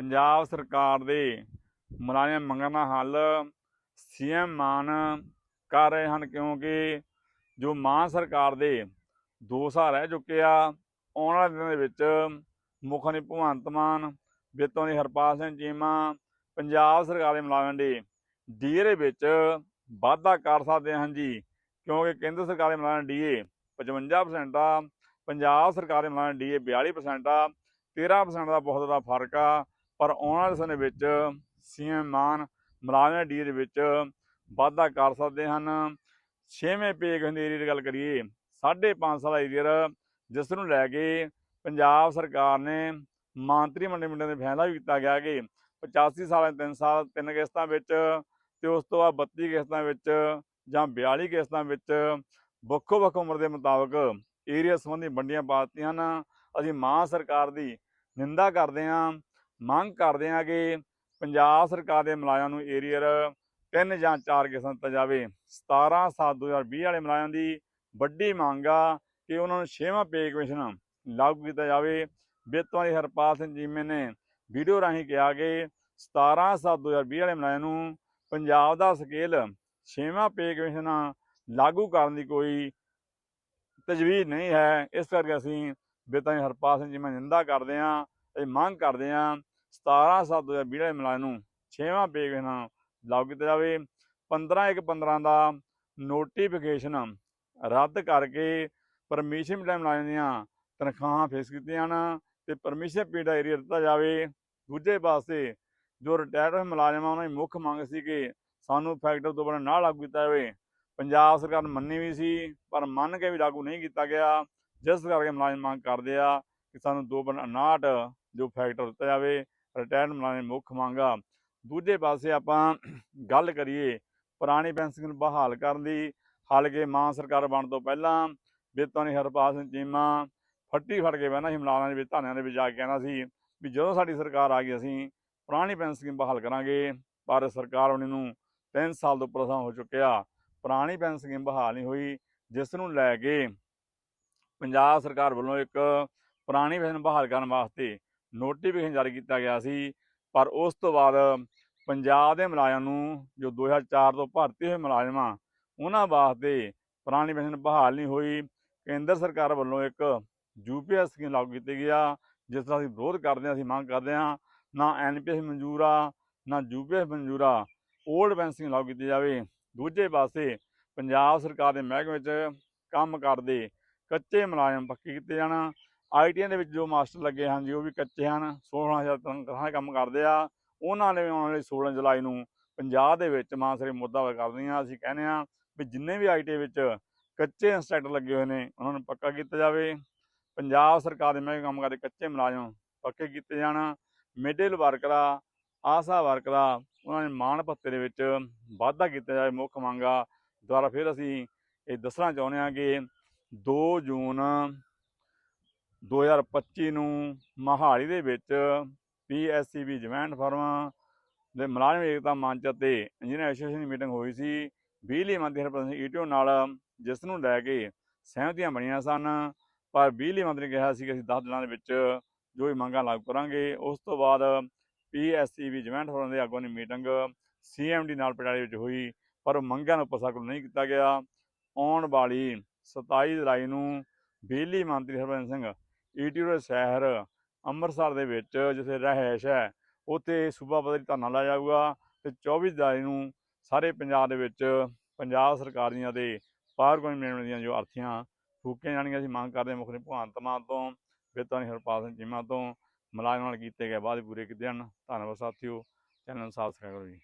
ਪੰਜਾਬ ਸਰਕਾਰ ਦੇ ਮੁਲਾਜ਼ਮ ਮੰਗਾਂ ਦਾ ਹੱਲ ਸੀਐਮ ਮਾਨ ਕਰ ਰਹੇ ਹਨ ਕਿਉਂਕਿ ਜੋ ਮਾਨ ਸਰਕਾਰ ਦੇ ਦੋ ਸਾਲ ਰਹਿ ਚੁੱਕੇ ਆ ਆਉਣ ਵਾਲੇ ਦਿਨਾਂ ਦੇ ਵਿੱਚ ਮੁੱਖ ਮੰਤਰੀ ਭਗਵੰਤ ਮਾਨ, ਵਿੱਤੋਂ ਦੀ ਹਰਪਾਲ ਸਿੰਘ ਚੀਮਾ, ਪੰਜਾਬ ਸਰਕਾਰ ਦੇ ਮੁਲਾਜ਼ਮਾਂ ਦੇ ਡੀਏ ਵਿੱਚ ਵਾਧਾ ਕਰ ਸਕਦੇ ਹਨ ਜੀ, ਕਿਉਂਕਿ ਕੇਂਦਰ ਸਰਕਾਰ ਦੇ ਮੁਲਾਜ਼ਮਾਂ ਡੀਏ 55% ਆ, ਪੰਜਾਬ ਸਰਕਾਰ ਦੇ ਮੁਲਾਜ਼ਮਾਂ ਡੀਏ 42% ਆ 13% ਦਾ ਬਹੁਤ ਜ਼ਿਆਦਾ ਫ਼ਰਕ ਆ ਪਰ ਆਉਣ ਵਾਲੇ ਸਮੇਂ ਵਿੱਚ ਸੀਐਮ ਮਾਨ ਮੁਲਾਜ਼ਮ ਡੀਏ ਦੇ ਵਿੱਚ ਵਾਧਾ ਕਰ ਸਕਦੇ ਹਨ। ਛੇਵੇਂ ਪੇ ਦੇ ਏਰੀਏ ਦੀ ਗੱਲ ਕਰੀਏ 5.5 ਸਾਲ ਦਾ ਏਰੀਅਰ ਜਿਸ ਨੂੰ ਲੈ ਕੇ ਪੰਜਾਬ ਸਰਕਾਰ ਨੇ ਮੰਤਰੀ ਮੰਡਲ ਮੀਟਿੰਗ ਦੇ ਫੈਸਲਾ ਵੀ ਕੀਤਾ ਗਿਆ ਕਿ 85 ਸਾਲਾਂ ਦੇ 3 ਸਾਲ, ਤਿੰਨ ਕਿਸ਼ਤਾਂ ਵਿੱਚ ਤੇ ਉਸ ਤੋਂ ਬਾਅਦ 32 ਕਿਸ਼ਤਾਂ ਵਿੱਚ ਜਾਂ 42 ਕਿਸ਼ਤਾਂ ਵਿੱਚ ਵੱਖੋ ਵੱਖ ਉਮਰ ਦੇ ਮੁਤਾਬਕ ਏਰੀਆ ਸੰਬੰਧੀ ਵੰਡੀਆਂ ਪਾ ਦਿੱਤੀਆਂ ਹਨ। ਅਸੀਂ ਮਾਂ ਸਰਕਾਰ ਦੀ ਨਿੰਦਾ ਕਰਦੇ ਹਾਂ ਮੰਗ ਕਰਦੇ ਹਾਂ ਕਿ ਪੰਜਾਬ ਸਰਕਾਰ ਦੇ ਮਲਾਇਆਂ ਨੂੰ ਏਰੀਅਰ ਤਿੰਨ ਜਾਂ ਚਾਰ ਕਿਸਮ ਦਿੱਤਾ ਜਾਵੇ। 17 7 2020 ਵਾਲੇ ਮਲਾਇਆਂ ਦੀ ਵੱਡੀ ਮੰਗ ਆ ਕਿ ਉਹਨਾਂ ਨੂੰ ਛੇਵਾਂ ਪੇ ਕਮਿਸ਼ਨ ਲਾਗੂ ਕੀਤਾ ਜਾਵੇ। ਵਿੱਤੋਂ ਦੀ ਹਰਪਾਲ ਸਿੰਘ ਜੀਮੇ ਨੇ ਵੀਡੀਓ ਰਾਹੀਂ ਕਿਹਾ ਕਿ 17 7 2020 ਵਾਲੇ ਮੁਲਾਜ਼ਮਾਂ ਨੂੰ ਪੰਜਾਬ ਦਾ ਸਕੇਲ ਛੇਵਾਂ ਪੇ ਕਮਿਸ਼ਨ ਲਾਗੂ ਕਰਨ ਦੀ ਕੋਈ ਤਜਵੀਜ਼ ਨਹੀਂ ਹੈ। ਇਸ ਕਰਕੇ ਅਸੀਂ ਵਿੱਤੋਂ ਹਰਪਾਲ ਸਿੰਘ ਜੀਮੇ ਨਿੰਦਾ ਕਰਦੇ ਹਾਂ, ਇਹ ਮੰਗ ਕਰਦੇ ਹਾਂ 17 7 2020 ਵਾਲੇ ਮੁਲਾਜ਼ਮਾਂ ਨੂੰ ਛੇਵਾਂ ਪੇ ਕਮਿਸ਼ਨ ਲਾਗੂ ਕੀਤਾ ਜਾਵੇ। 15 ਇੱਕ 15 ਦਾ ਨੋਟੀਫਿਕੇਸ਼ਨ ਰੱਦ ਕਰਕੇ ਪਰਮਿਸ਼ਨ ਮਿਲਣ ਮੁਲਾਜ਼ਮਾਂ ਦੀਆਂ ਤਨਖਾਹਾਂ ਫੇਸ ਕੀਤੀਆਂ ਹਨ ਤੇ ਪਰਮਿਸ਼ਨ ਪੀਰੀਅਡ ਦਾ ਏਰੀਆ ਦਿੱਤਾ ਜਾਵੇ। ਦੂਜੇ ਪਾਸੇ ਜੋ ਰਿਟਾਇਰਡ ਹੋਏ ਮੁਲਾਜ਼ਮ ਆ ਉਹਨਾਂ ਦੀ ਮੁੱਖ ਮੰਗ ਸੀ ਕਿ ਸਾਨੂੰ ਫੈਕਟਰ ਤੋਂ ਬਣਾ ਨਾ ਲਾਗੂ ਕੀਤਾ ਜਾਵੇ। ਪੰਜਾਬ ਸਰਕਾਰ ਮੰਨੀ ਵੀ ਸੀ, ਪਰ ਮੰਨ ਕੇ ਵੀ ਲਾਗੂ ਨਹੀਂ ਕੀਤਾ ਗਿਆ। ਜਿਸ ਕਰਕੇ ਮੁਲਾਜ਼ਮ ਮੰਗ ਕਰਦੇ ਆ ਕਿ ਸਾਨੂੰ 2.59 ਜੋ ਫੈਕਟਰ ਦਿੱਤਾ ਜਾਵੇ। ਰਿਟਾਇਰਡ ਮੁਲਾਜ਼ਮ ਦੀ ਮੁੱਖ ਮੰਗ ਆ। ਦੂਜੇ ਪਾਸੇ ਆਪਾਂ ਗੱਲ ਕਰੀਏ ਪੁਰਾਣੀ ਪੈਨਸ਼ਨ ਨੂੰ ਬਹਾਲ ਕਰਨ ਦੀ ਹਾਲਾਂਕਿ ਮਾਂ ਸਰਕਾਰ ਬਣ ਤੋਂ ਪਹਿਲਾਂ ਵਿੱਤਾਂ ਨੇ ਹਰਪਾਲ ਸਿੰਘ ਚੀਮਾ ਫੱਟੀ ਫੜ ਕੇ ਬਹਿਣਾ ਸੀ ਮੁਲਾਜ਼ਮਾਂ ਦੇ ਵਿੱਚ, ਧਾਨਿਆਂ ਦੇ ਵਿੱਚ ਜਾ ਕੇ ਕਹਿੰਦਾ ਸੀ ਵੀ ਜਦੋਂ ਸਾਡੀ ਸਰਕਾਰ ਆ ਗਈ ਅਸੀਂ ਪੁਰਾਣੀ ਪੈਨਸ਼ਨ ਸਕੀਮ ਬਹਾਲ ਕਰਾਂਗੇ। ਪਰ ਸਰਕਾਰ ਉਹਨੇ ਨੂੰ 3 ਸਾਲ ਤੋਂ ਉੱਪਰ ਸਮਾਂ ਹੋ ਚੁੱਕਿਆ। ਪੁਰਾਣੀ ਪੈਨਸ਼ਨ ਸਕੀਮ ਬਹਾਲ ਨਹੀਂ ਹੋਈ, ਜਿਸ ਨੂੰ ਲੈ ਕੇ ਪੰਜਾਬ ਸਰਕਾਰ ਵੱਲੋਂ ਇੱਕ ਪੁਰਾਣੀ ਪੈਨਸ਼ਨ ਬਹਾਲ ਕਰਨ ਵਾਸਤੇ ਨੋਟੀਫਿਕੇਸ਼ਨ ਜਾਰੀ ਕੀਤਾ ਗਿਆ ਸੀ, ਪਰ ਉਸ ਤੋਂ ਬਾਅਦ ਪੰਜਾਬ ਦੇ ਮੁਲਾਜ਼ਮਾਂ ਨੂੰ, ਜੋ 2004 ਤੋਂ ਭਰਤੀ ਹੋਏ ਮੁਲਾਜ਼ਮ ਆ ਉਹਨਾਂ ਵਾਸਤੇ ਪੁਰਾਣੀ ਪੈਨਸ਼ਨ ਬਹਾਲ ਨਹੀਂ ਹੋਈ। ਕੇਂਦਰ ਸਰਕਾਰ ਵੱਲੋਂ ਇੱਕ ਯੂਪੀਐਸ ਸਕੀਮ ਲਾਗੂ ਕੀਤੀ ਗਿਆ ਜਿਸ ਦਾ ਅਸੀਂ ਵਿਰੋਧ ਕਰਦੇ ਹਾਂ, ਅਸੀਂ ਮੰਗ ਕਰਦੇ ਹਾਂ, ਨਾ ਐਨਪੀਐਸ ਮਨਜ਼ੂਰ ਆ, ਨਾ ਯੂਪੀਐਸ ਮਨਜ਼ੂਰ ਆ 올ਡ ਪੈਨਸ਼ਨ ਲਾਗੂ ਕੀਤੀ ਜਾਵੇ। ਦੂਜੇ ਪਾਸੇ ਪੰਜਾਬ ਸਰਕਾਰ ਦੇ ਮਹਿਕਮੇ ਵਿੱਚ ਕੰਮ ਕਰਦੇ ਕੱਚੇ ਮੁਲਾਜ਼ਮ ਪੱਕੇ ਕੀਤੇ ਜਾਣ ਆਈਟੀਆਈ ਦੇ ਵਿੱਚ ਜੋ ਮਾਸਟਰ ਲੱਗੇ ਹਨ ਜੀ, ਉਹ ਵੀ ਕੱਚੇ ਹਨ। 16000 ਤਨਖਾਹਾਂ ਕੰਮ ਕਰਦੇ ਆ। ਉਹਨਾਂ ਨੇ ਵੀ ਆਉਣ ਵਾਲੀ 16 ਜੁਲਾਈ ਨੂੰ ਪੰਜਾਬ ਦੇ ਵਿੱਚ ਮਾਨਸਰੇ ਮੁੱਦਾ ਕਰਦੀਆਂ ਅਸੀਂ ਕਹਿੰਦੇ ਆ ਵੀ ਜਿੰਨੇ ਵੀ ਆਈਟੀ ਵਿੱਚ ਕੱਚੇ ਇੰਸਟ੍ਰਕਟਰ ਲੱਗੇ ਹੋਏ ਨੇ, ਉਹਨਾਂ ਨੂੰ ਪੱਕਾ ਕੀਤਾ ਜਾਵੇ। ਪੰਜਾਬ ਸਰਕਾਰ ਦੇ ਮਹਿਕਮੇ ਕੰਮ ਕਰਦੇ ਕੱਚੇ ਮੁਲਾਜ਼ਮ ਪੱਕੇ ਕੀਤੇ ਜਾਣ। ਮਿਡਲ ਵਰਕਰਾਂ ਆਸਾ ਵਰਕਰਾਂ ਉਹਨਾਂ ਦੇ ਮਾਣ ਭੱਤੇ ਦੇ ਵਿੱਚ ਵਾਧਾ ਕੀਤਾ ਜਾਵੇ ਮੁੱਖ ਮੰਗਾ ਦੁਆਰਾ ਫਿਰ ਅਸੀਂ ਇਹ ਦੱਸਣਾ ਚਾਹੁੰਦੇ ਹਾਂ ਕਿ 2 ਜੂਨ 2025 ਨੂੰ ਮਹਾਲੀ ਦੇ ਵਿੱਚ ਪੀਐਸਸੀਬੀ ਜਵੈਂਟ ਫਰਮ ਦੇ ਮੁਲਾਜ਼ਮ ਏਕਤਾ ਮੰਚ ਅਤੇ ਇੰਜੀਨੀਅਰ ਐਸੋਸੀਏਸ਼ਨ ਦੀ ਮੀਟਿੰਗ ਹੋਈ ਸੀ। ਬਿਜਲੀ ਮੰਤਰੀ ਹਰਪ੍ਰੀਤ ਈਟੀਓ ਨਾਲ ਜਿਸ ਨੂੰ ਲੈ ਕੇ ਸਹਿਮਤੀਆਂ ਬਣੀਆਂ ਸਨ, ਪਰ ਬਿਜਲੀ ਮੰਤਰੀ ਨੇ ਕਿਹਾ ਸੀ ਕਿ ਅਸੀਂ 10 ਦਿਨਾਂ ਦੇ ਵਿੱਚ ਜੋ ਵੀ ਮੰਗਾਂ ਲਾਗੂ ਕਰਾਂਗੇ, ਉਸ ਤੋਂ ਬਾਅਦ ਪੀਐਸਸੀਬੀ ਜਵੈਂਟ ਫਰਮ ਦੇ ਆਗੂਆਂ ਦੀ ਮੀਟਿੰਗ ਸੀਐਮਡੀ ਨਾਲ ਪਟਿਆਲੇ ਵਿੱਚ ਹੋਈ, ਪਰ ਮੰਗਾਂ ਨੂੰ ਪ੍ਰਸਾਕਲ ਨਹੀਂ ਕੀਤਾ ਗਿਆ। ਆਉਣ ਵਾਲੀ 27 ਜੁਲਾਈ ਨੂੰ ਬਿਜਲੀ ਮੰਤਰੀ ਹਰਭਜਨ ਸਿੰਘ ਈਟੀਓ ਸ਼ਹਿਰ ਅੰਮ੍ਰਿਤਸਰ ਦੇ ਵਿੱਚ ਜਿੱਥੇ ਰਹਿائش ਹੈ, ਉੱਥੇ ਸੂਬਾ ਪੱਧਰੀ ਧਰਨਾ ਲਾਇਆ ਜਾਊਗਾ ਤੇ 24 ਜੁਲਾਈ ਨੂੰ ਸਾਰੇ ਪੰਜਾਬ ਦੇ ਵਿੱਚ ਪੰਜਾਬ ਸਰਕਾਰ ਦੀਆਂ ਦੇ ਪਾਵਰ ਕਮਿਸ਼ਨ ਦੀਆਂ ਜੋ ਅਰਥੀਆਂ ਫੂਕੀਆਂ ਜਾਣਗੀਆਂ, ਅਸੀਂ ਮੰਗ ਕਰਦੇ ਮੁੱਖ ਭਗਵੰਤ ਮਾਨ ਤੋਂ ਬੇਤਾਨੀ ਹਰਪਾਲ ਸਿੰਘ ਚੀਮਾ ਤੋਂ, ਮੁਲਾਜ਼ਮਾਂ ਨਾਲ ਕੀਤੇ ਗਏ ਵਾਅਦੇ ਪੂਰੇ ਕੀਤੇ ਹਨ ਧੰਨਵਾਦ ਸਾਥੀਓ, ਚੈਨਲ ਨੂੰ ਸਬਸਕ੍ਰਾਈਬ ਕਰੋ ਜੀ।